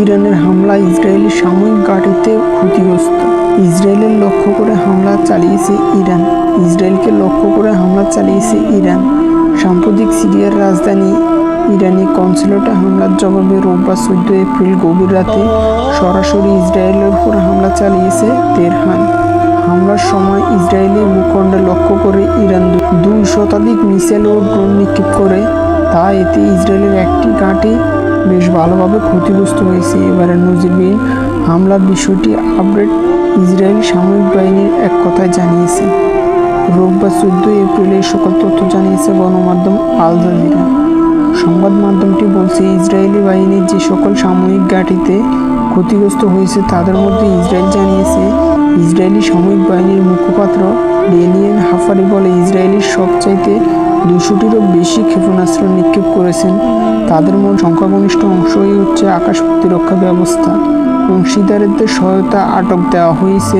ইরানের হামলা ইসরায়েলি সাময়িক ঘাঁটিতে ক্ষতিগ্রস্ত। ইসরায়েলের লক্ষ্য করে হামলা চালিয়েছে ইরান। ইসরায়েলকে লক্ষ্য করে হামলা চালিয়েছে ইরান। সাম্প্রতিক সিরিয়ার রাজধানী ইরানি কনসুলেটে হামলার জবাবে রোববার চোদ্দ এপ্রিল গভীর রাতে সরাসরি ইসরায়েলের উপর হামলা চালিয়েছে তেরহান হামলার সময় ইসরায়েলি ভূখণ্ডে লক্ষ্য করে ইরান দুই শতাধিক মিসাইল ও ড্রোন নিক্ষেপ করে। তা এতে ইসরায়েলের একটি ঘাঁটি বেশ ভালোভাবে ক্ষতিগ্রস্ত হয়েছে। এবারে নজিরবিহীন হামলার বিষয়টি আপডেট ইসরায়েলি সামরিক বাহিনীর এক কথায় জানিয়েছে। রোববার চোদ্দ এপ্রিল সকল তথ্য জানিয়েছে গণমাধ্যম আল জাজিরা। সংবাদ মাধ্যমটি বলছে, ইসরায়েলি বাহিনীর যে সকল সামরিক ঘাঁটিতে ক্ষতিগ্রস্ত হয়েছে, তাদের মধ্যে ইসরায়েল জানিয়েছে, ইসরায়েলি সামরিক বাহিনীর মুখপাত্র ডেনিয়েল হাফারি বলে, ইসরায়েলের সবচাইতে দুশোটিরও বেশি ক্ষেপণাস্ত্র নিক্ষেপ করেছেন। তাদের মধ্যে সংখ্যাগরিষ্ঠ অংশই হচ্ছে আকাশ প্রতিরক্ষা ব্যবস্থা। অংশীদারদের সহায়তা আটক দেওয়া হয়েছে।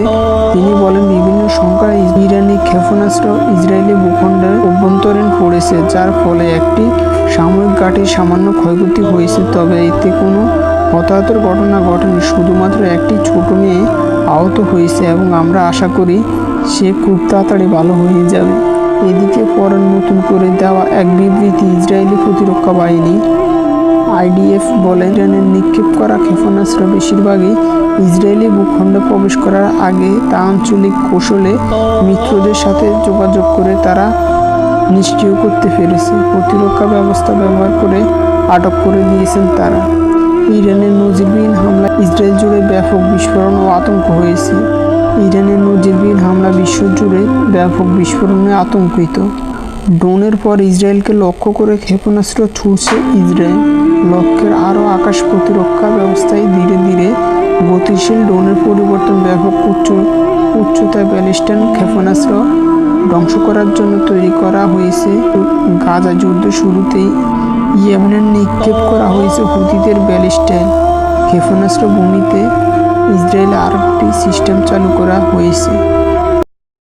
তিনি বলেন, বিভিন্ন সংখ্যায় ইরানি ক্ষেপণাস্ত্র ইসরায়েলি ভূখণ্ডে অভ্যন্তরীণ পড়েছে, যার ফলে একটি সামরিক ঘাটির সামান্য ক্ষয়ক্ষতি হয়েছে। তবে এতে কোনো হতাহতের ঘটনা ঘটেনি, শুধুমাত্র একটি ছোট মেয়ে আহত হয়েছে এবং আমরা আশা করি সে খুব তাড়াতাড়ি ভালো হয়ে যাবে। এদিকে পরে নতুন করে দেওয়া এক বিবৃতি ইসরায়েলি প্রতিরক্ষা বাহিনী, আইডিএফ বলে ইরানের নিক্ষেপ করা ক্ষেপণাস্ত্র বেশিরভাগই ইসরায়েলি ভূখণ্ডে প্রবেশ করার আগে তা আঞ্চলিক কৌশলে মিত্রদের সাথে যোগাযোগ করে তারা নিষ্ক্রিয় করতে পেরেছে। প্রতিরক্ষা ব্যবস্থা ব্যবহার করে আটক করে দিয়েছেন তারা। ইরানের নজিরবিহীন হামলা ইসরায়েল জুড়ে ব্যাপক বিস্ফোরণ ও আতঙ্ক হয়েছে। ইরানের নজিরবিহীন হামলা বিশ্ব জুড়ে ব্যাপক বিস্ফোরণে আতঙ্কিত। ড্রোনের পর ইসরায়েলকে লক্ষ্য করে ক্ষেপণাস্ত্র ছুড়ছে ইসরায়েল। লক্ষ্যের আরও আকাশ প্রতিরক্ষা ব্যবস্থায় ধীরে ধীরে গতিশীল ড্রোনের পরিবর্তন ব্যাপক উচ্চ উচ্চতায় ব্যালিস্টান ক্ষেপণাস্ত্র ধ্বংস করার জন্য তৈরি করা হয়েছে। গাজা যুদ্ধ শুরুতেই ইয়েমেনের নিক্ষেপ করা হয়েছে হুতিদের ব্যালিস্টাইল ক্ষেপণাস্ত্র ভূমিতে ইসরায়েলে আরেকটি সিস্টেম চালু করা হয়েছে।